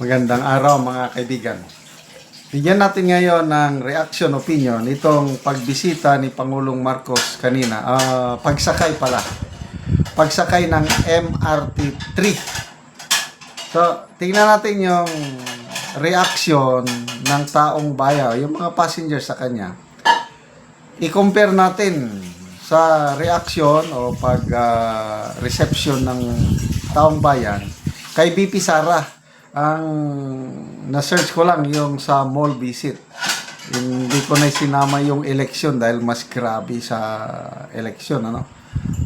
Magandang araw mga kaibigan. Bigyan natin ngayon ng reaction opinion itong pagbisita ni Pangulong Marcos kanina. Ah, pagsakay pala. Pagsakay ng MRT 3. So, tingnan natin yung reaction ng taong bayan, yung mga passengers sa kanya. I-compare natin sa reaction o pag ah, reception ng taong bayan kay BP Sara ang na-search ko lang yung sa mall visit. Hindi ko na sinama yung election dahil mas grabe sa election ano.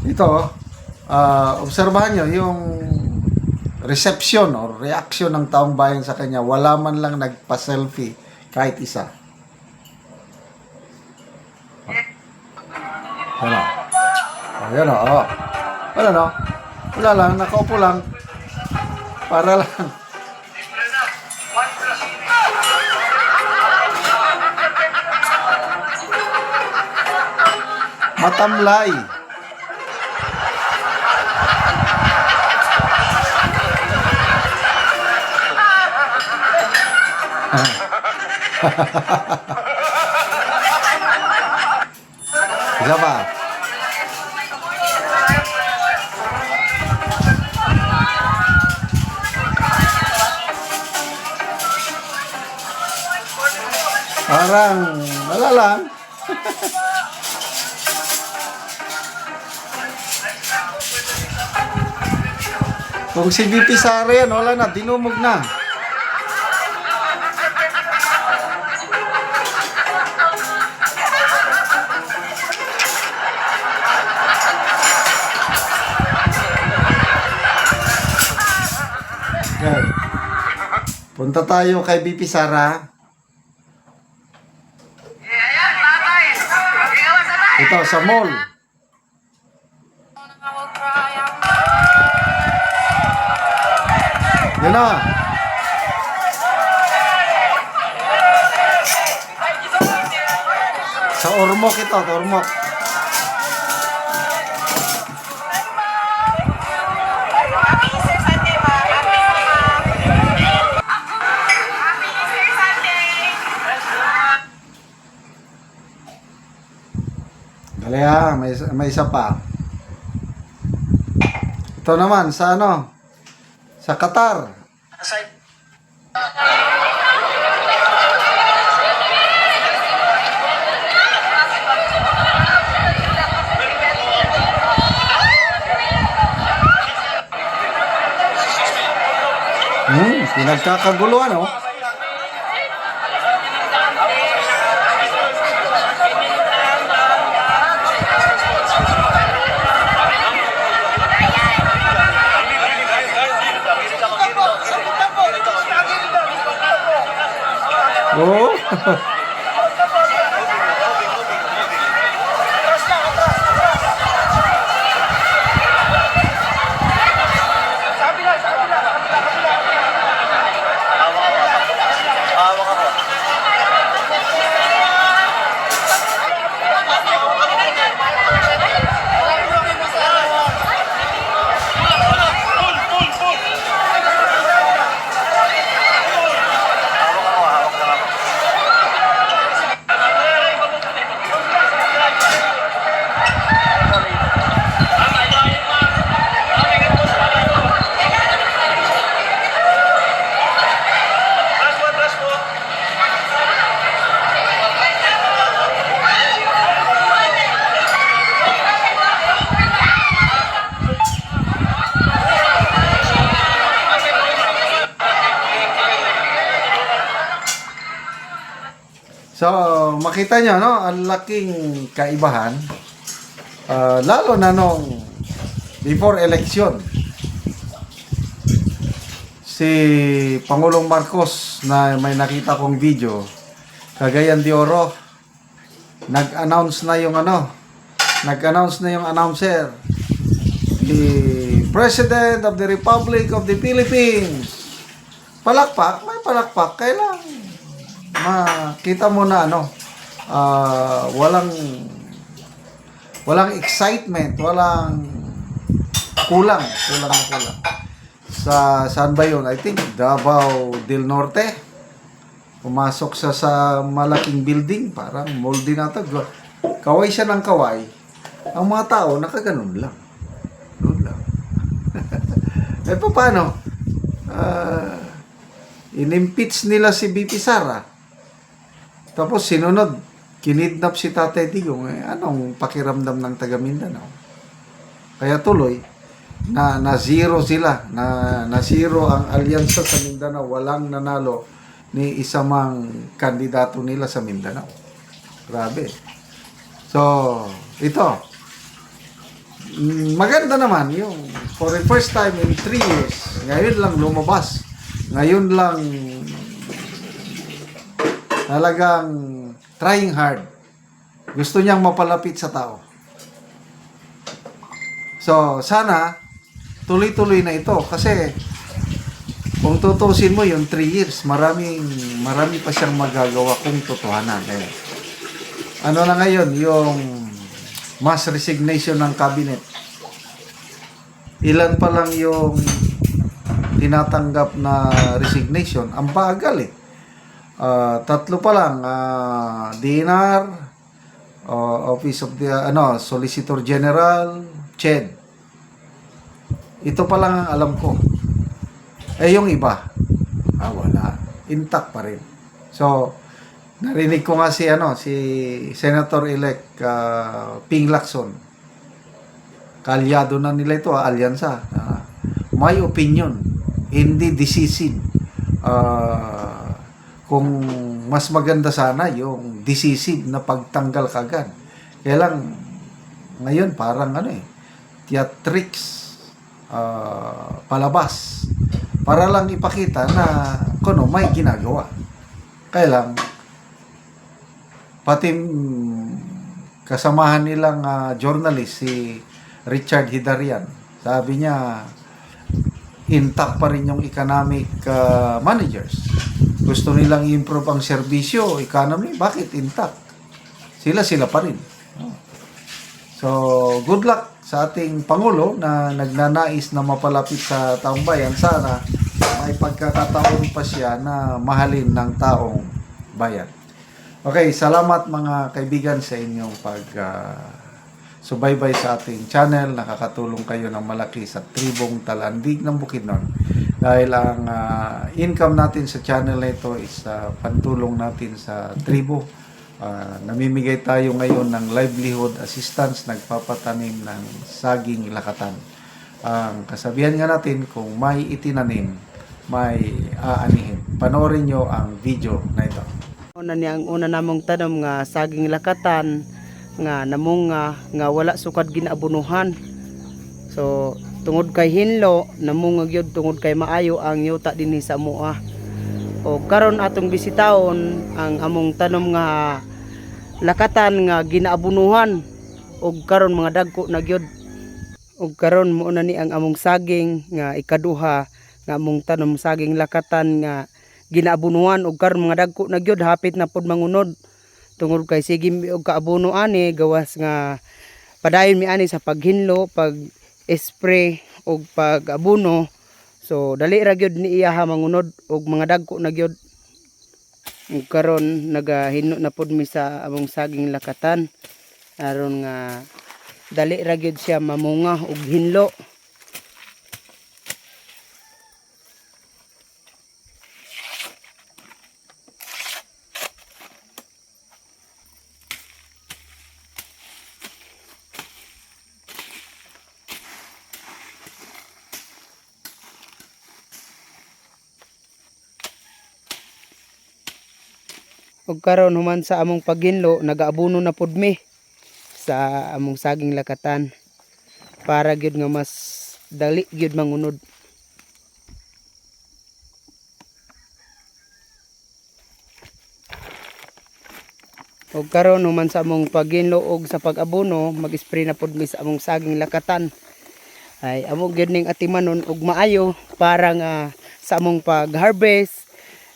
Ito, ah, obserbahan nyo yung reception or reaction ng taong bayan sa kanya. Wala man lang nagpa-selfie kahit isa. Ano? Ayan o. Wala no? Wala lang. Nakaupo lang. Para lang. Matamlay. Isa pa. Parang, wala lang. Kung si VP Sara yan, wala na, dinumog na. Okay. Punta tayo kay VP Sara. Ito, sa mall. Yan na. Sa Ormoc ito, sa Sunday. Dali ha, may, may isa pa. Ito naman, sa ano? Sa Qatar. Hmm, pinagkakaguluhan oh. Oh. So, makita nyo, no? Ang laking kaibahan. Ah, lalo na nung before election. Si Pangulong Marcos na may nakita kong video, Cagayan de Oro, nag-announce na yung ano, nag-announce na yung announcer. The President of the Republic of the Philippines. Palakpak, may palakpak, kailang makita mo na ano, ah, walang walang excitement, walang kulang, kulang na kulang. sa saan ba yun? I think Davao del Norte. Pumasok siya sa malaking building, parang moldy na ito. Kaway siya ng kaway. Ang mga tao, nakaganon lang. Noon lang. eh, pa- paano? Ah, inimpeach nila si BP Sara. Tapos sinunod, kinidnap si Tatay Digong. Eh, anong pakiramdam ng taga Mindanao? Kaya tuloy, na na zero sila na na zero ang alyansa sa Mindanao walang nanalo ni isa mang kandidato nila sa Mindanao grabe so ito mm, maganda naman yung for the first time in 3 years ngayon lang lumabas ngayon lang talagang trying hard gusto niyang mapalapit sa tao So, sana tuloy-tuloy na ito kasi kung tutusin mo yung 3 years, maraming marami pa siyang magagawa kung totohanan. Eh. Ano na ngayon, yung mass resignation ng cabinet. Ilan pa lang yung tinatanggap na resignation. Ang bagal eh. Ah, tatlo pa lang. ah, DNR, ah, Office of the, ano, Solicitor General, CHED. Ito pa lang ang alam ko. Eh, yung iba, ah, wala. Intact pa rin. So, narinig ko nga si, ano, si Senator-elect ah, Ping Lacson. Kalyado na nila ito, ah, alyansa. Ah, my opinion, hindi decisive. Ah, kung mas maganda sana yung decisive na pagtanggal kagad. Kaya lang, ngayon parang ano eh, theatrics, ah, palabas. Para lang ipakita na kuno may ginagawa. Kaya lang, pati kasamahan nilang ah, journalist si Richard Hidarian, sabi niya, intact pa rin yung economic ah, managers. Gusto nilang i-improve ang serbisyo, economy, bakit intact? Sila sila pa rin. So, good luck sa ating Pangulo na nagnanais na mapalapit sa taong bayan. Sana may pagkakataon pa siya na mahalin ng taong bayan. Okay, salamat mga kaibigan sa inyong pag ah, subaybay sa ating channel. Nakakatulong kayo ng malaki sa tribong talandig ng Bukidnon. Dahil ang ah, income natin sa channel na ito is ah, pantulong natin sa tribo. Ah, namimigay tayo ngayon ng livelihood assistance, nagpapatanim ng saging lakatan. Ang kasabihan nga natin, kung may itinanim, may aanihin. Panoorin nyo ang video na ito. Una niya ang una namong tanom nga saging lakatan nga namunga nga wala sukad ginabunuhan. So tungod kay hinlo namunga gyud tungod kay maayo ang yuta dinhi sa mua. O karon atong bisitahon ang among tanom nga lakatan nga ginaabunuhan ug karon mga dagko na gyud. Ug karon mo na ni ang among saging nga ikaduha nga among tanom saging lakatan nga ginaabunuhan og karon mga dagko na gyud hapit na pod mangunod tungod kay sige og kaabuno ani gawas nga padayon mi ani sa paghinlo pag spray og pag abuno so dali ra gyud ni iya mangunod og mga dagko na gyud. Ug karon nagahinno na pod mi sa among saging lakatan. Aron nga dali ra gyud siya mamunga og hinlo ug karon human sa among paghinlo nagaabuno na pud mi sa among saging lakatan. Para gyud nga mas dali gyud mangunod. Ug karon human sa among paghinlo og sa pag-abono mag-spray na pud mi sa among saging lakatan. Ay amo gyud ning atimanon og maayo para nga sa among pag-harvest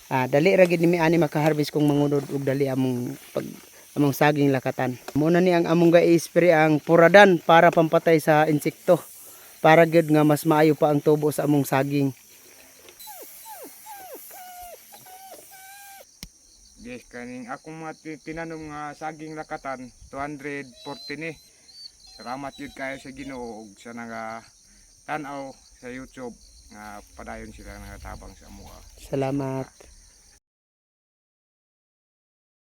Ah, dali ra gid ni ani maka-harvest kung mangunod og dali among pag among saging lakatan. Muna ni ang among ga-spray ang puradan para pampatay sa insekto. para gyud nga mas maayo pa ang tubo sa among saging. Yes, kaning akong mga ti- tinanom nga saging lakatan 240 ni. Salamat yun kayo sa Ginoo ug sa nga tanaw sa YouTube nga padayon sila nga tabang sa mua. Salamat.